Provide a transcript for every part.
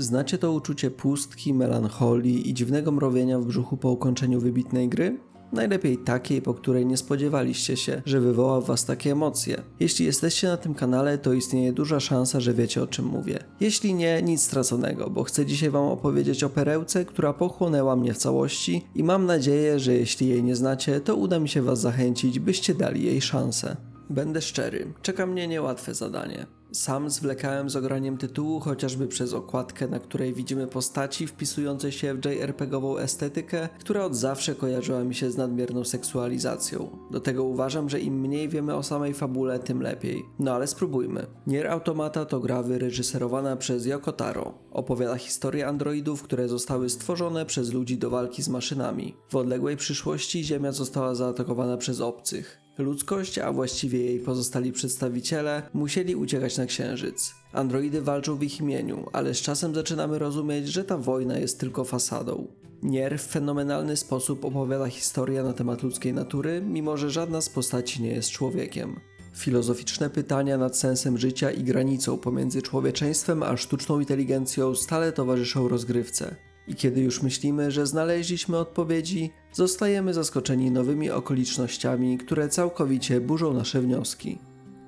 Znacie to uczucie pustki, melancholii i dziwnego mrowienia w brzuchu po ukończeniu wybitnej gry? Najlepiej takiej, po której nie spodziewaliście się, że wywoła w was takie emocje. Jeśli jesteście na tym kanale, to istnieje duża szansa, że wiecie o czym mówię. Jeśli nie, nic straconego, bo chcę dzisiaj wam opowiedzieć o perełce, która pochłonęła mnie w całości i mam nadzieję, że jeśli jej nie znacie, to uda mi się was zachęcić, byście dali jej szansę. Będę szczery, czeka mnie niełatwe zadanie. Sam zwlekałem z ograniem tytułu, chociażby przez okładkę, na której widzimy postaci wpisujące się w JRPG-ową estetykę, która od zawsze kojarzyła mi się z nadmierną seksualizacją. Do tego uważam, że im mniej wiemy o samej fabule, tym lepiej. No ale spróbujmy. Nier Automata to gra wyreżyserowana przez Yoko Taro. Opowiada historię androidów, które zostały stworzone przez ludzi do walki z maszynami. W odległej przyszłości Ziemia została zaatakowana przez obcych. Ludzkość, a właściwie jej pozostali przedstawiciele, musieli uciekać na Księżyc. Androidy walczą w ich imieniu, ale z czasem zaczynamy rozumieć, że ta wojna jest tylko fasadą. Nier w fenomenalny sposób opowiada historię na temat ludzkiej natury, mimo że żadna z postaci nie jest człowiekiem. Filozoficzne pytania nad sensem życia i granicą pomiędzy człowieczeństwem a sztuczną inteligencją stale towarzyszą rozgrywce. I kiedy już myślimy, że znaleźliśmy odpowiedzi, zostajemy zaskoczeni nowymi okolicznościami, które całkowicie burzą nasze wnioski.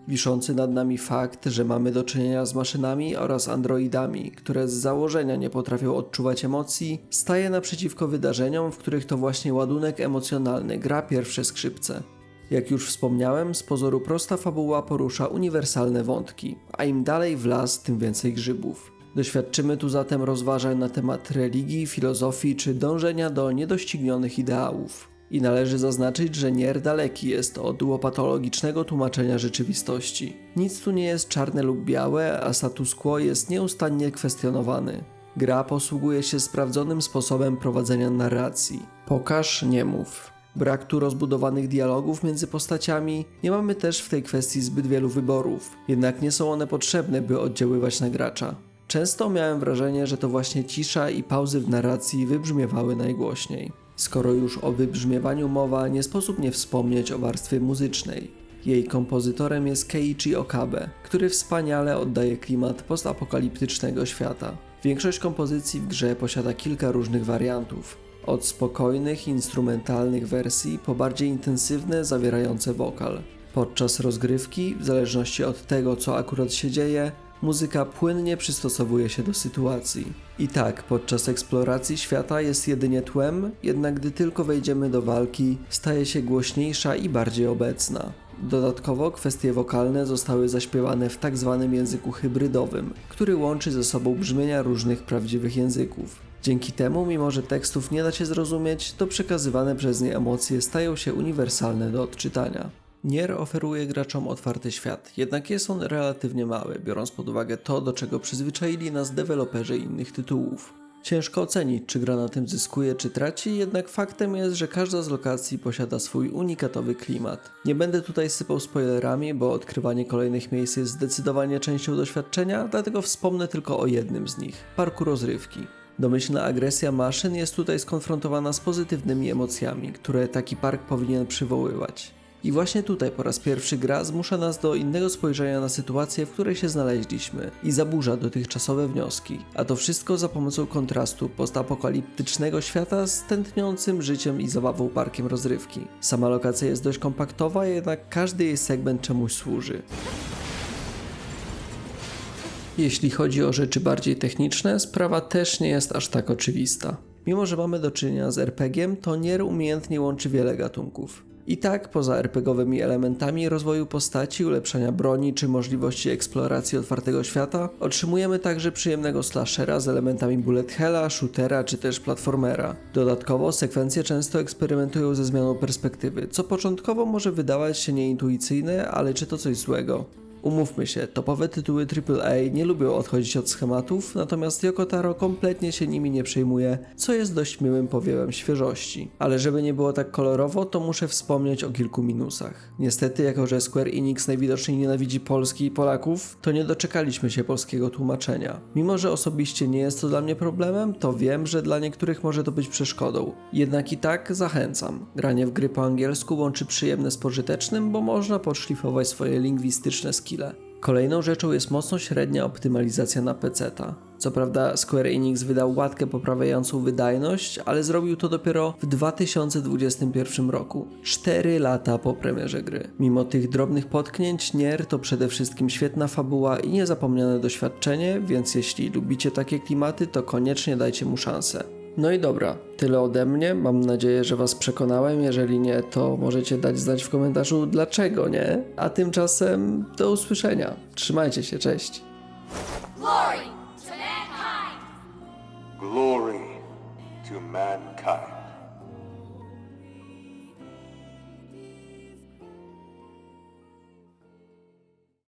Wiszący nad nami fakt, że mamy do czynienia z maszynami oraz androidami, które z założenia nie potrafią odczuwać emocji, staje naprzeciwko wydarzeniom, w których to właśnie ładunek emocjonalny gra pierwsze skrzypce. Jak już wspomniałem, z pozoru prosta fabuła porusza uniwersalne wątki, a im dalej w las, tym więcej grzybów. Doświadczymy tu zatem rozważań na temat religii, filozofii czy dążenia do niedoścignionych ideałów. I należy zaznaczyć, że Nier daleki jest od łopatologicznego tłumaczenia rzeczywistości. Nic tu nie jest czarne lub białe, a status quo jest nieustannie kwestionowany. Gra posługuje się sprawdzonym sposobem prowadzenia narracji. Pokaż, nie mów. Brak tu rozbudowanych dialogów między postaciami, nie mamy też w tej kwestii zbyt wielu wyborów, jednak nie są one potrzebne, by oddziaływać na gracza. Często miałem wrażenie, że to właśnie cisza i pauzy w narracji wybrzmiewały najgłośniej. Skoro już o wybrzmiewaniu mowa, nie sposób nie wspomnieć o warstwie muzycznej. Jej kompozytorem jest Keiichi Okabe, który wspaniale oddaje klimat postapokaliptycznego świata. Większość kompozycji w grze posiada kilka różnych wariantów. Od spokojnych, instrumentalnych wersji po bardziej intensywne, zawierające wokal. Podczas rozgrywki, w zależności od tego, co akurat się dzieje, muzyka płynnie przystosowuje się do sytuacji. I tak, podczas eksploracji świata jest jedynie tłem, jednak gdy tylko wejdziemy do walki, staje się głośniejsza i bardziej obecna. Dodatkowo kwestie wokalne zostały zaśpiewane w tak zwanym języku hybrydowym, który łączy ze sobą brzmienia różnych prawdziwych języków. Dzięki temu, mimo że tekstów nie da się zrozumieć, to przekazywane przez nie emocje stają się uniwersalne do odczytania. Nier oferuje graczom otwarty świat, jednak jest on relatywnie mały, biorąc pod uwagę to, do czego przyzwyczaili nas deweloperzy innych tytułów. Ciężko ocenić, czy gra na tym zyskuje, czy traci, jednak faktem jest, że każda z lokacji posiada swój unikatowy klimat. Nie będę tutaj sypał spoilerami, bo odkrywanie kolejnych miejsc jest zdecydowanie częścią doświadczenia, dlatego wspomnę tylko o jednym z nich parku rozrywki. Domyślna agresja maszyn jest tutaj skonfrontowana z pozytywnymi emocjami, które taki park powinien przywoływać. I właśnie tutaj po raz pierwszy gra zmusza nas do innego spojrzenia na sytuację, w której się znaleźliśmy i zaburza dotychczasowe wnioski. A to wszystko za pomocą kontrastu postapokaliptycznego świata z tętniącym życiem i zabawą parkiem rozrywki. Sama lokacja jest dość kompaktowa, jednak każdy jej segment czemuś służy. Jeśli chodzi o rzeczy bardziej techniczne, sprawa też nie jest aż tak oczywista. Mimo, że mamy do czynienia z RPG-iem, to Nier umiejętnie łączy wiele gatunków. I tak, poza RPGowymi elementami rozwoju postaci, ulepszania broni czy możliwości eksploracji otwartego świata, otrzymujemy także przyjemnego slashera z elementami bullet hella, shootera czy też platformera. Dodatkowo sekwencje często eksperymentują ze zmianą perspektywy, co początkowo może wydawać się nieintuicyjne, ale czy to coś złego? Umówmy się, topowe tytuły AAA nie lubią odchodzić od schematów, natomiast Yoko Taro kompletnie się nimi nie przejmuje, co jest dość miłym powiewem świeżości. Ale żeby nie było tak kolorowo, to muszę wspomnieć o kilku minusach. Niestety, jako że Square Enix najwidoczniej nienawidzi Polski i Polaków, to nie doczekaliśmy się polskiego tłumaczenia. Mimo, że osobiście nie jest to dla mnie problemem, to wiem, że dla niektórych może to być przeszkodą. Jednak i tak zachęcam. Granie w gry po angielsku łączy przyjemne z pożytecznym, bo można podszlifować swoje lingwistyczne skille. Kolejną rzeczą jest mocno średnia optymalizacja na PC. Co prawda Square Enix wydał łatkę poprawiającą wydajność, ale zrobił to dopiero w 2021 roku, 4 lata po premierze gry. Mimo tych drobnych potknięć, Nier to przede wszystkim świetna fabuła i niezapomniane doświadczenie, więc jeśli lubicie takie klimaty, to koniecznie dajcie mu szansę. No i dobra, tyle ode mnie. Mam nadzieję, że Was przekonałem. Jeżeli nie, to możecie dać znać w komentarzu dlaczego nie. A tymczasem do usłyszenia. Trzymajcie się, cześć. Glory to mankind. Glory to mankind.